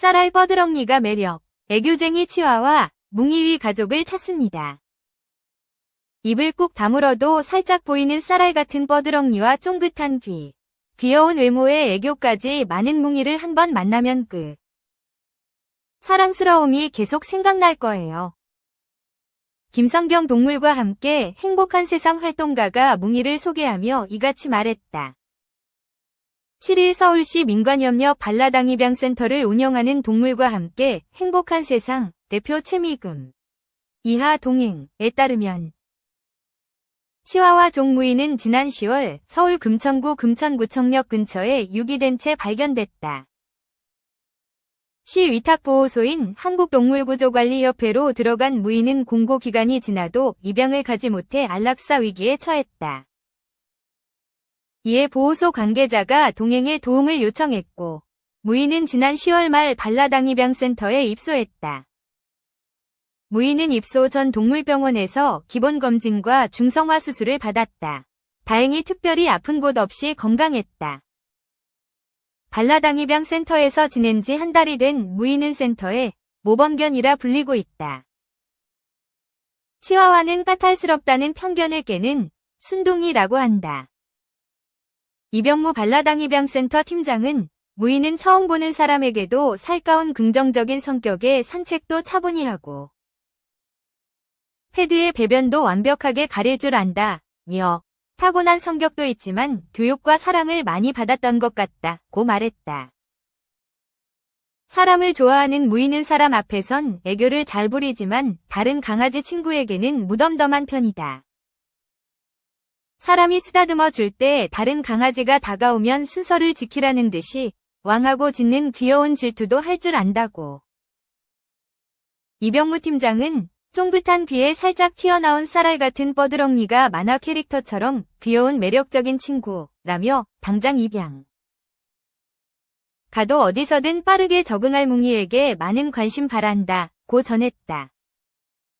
쌀알 뻐드렁니가 매력, 애교쟁이 치와와 뭉이위 가족을 찾습니다. 입을 꾹 다물어도 살짝 보이는 쌀알 같은 뻐드렁니와 쫑긋한 귀, 귀여운 외모에 애교까지 많은 뭉이를 한번 만나면 끝. 사랑스러움이 계속 생각날 거예요. 김성경 동물과 함께 행복한 세상 활동가가 뭉이를 소개하며 이같이 말했다. 7일 서울시 민관협력 발라당입양센터를 운영하는 동물과 함께 행복한 세상 대표 최미금 이하 동행에 따르면 치와와 종무이는 지난 10월 서울 금천구 금천구청역 근처에 유기된 채 발견됐다. 시 위탁보호소인 한국동물구조관리협회로 들어간 무이는 공고기간이 지나도 입양을 가지 못해 안락사 위기에 처했다. 이에 보호소 관계자가 동행에 도움을 요청했고, 무이는 지난 10월 말 발라당 입양센터에 입소했다. 무이는 입소 전 동물병원에서 기본검진과 중성화 수술을 받았다. 다행히 특별히 아픈 곳 없이 건강했다. 발라당 입양센터에서 지낸 지 한 달이 된 무이는 센터에 모범견이라 불리고 있다. 치와와는 까탈스럽다는 편견을 깨는 순둥이라고 한다. 이병무 발라당 입양센터 팀장은 무이는 처음 보는 사람에게도 살가운 긍정적인 성격에 산책도 차분히 하고 패드의 배변도 완벽하게 가릴 줄 안다. 며 타고난 성격도 있지만 교육과 사랑을 많이 받았던 것 같다. 고 말했다. 사람을 좋아하는 무이는 사람 앞에선 애교를 잘 부리지만 다른 강아지 친구에게는 무덤덤한 편이다. 사람이 쓰다듬어 줄 때 다른 강아지가 다가오면 순서를 지키라는 듯이 왕하고 짖는 귀여운 질투도 할 줄 안다고. 이병무 팀장은 쫑긋한 귀에 살짝 튀어나온 쌀알 같은 뻐드렁니가 만화 캐릭터처럼 귀여운 매력적인 친구라며 당장 입양. 가도 어디서든 빠르게 적응할 뭉이에게 많은 관심 바란다 고 전했다.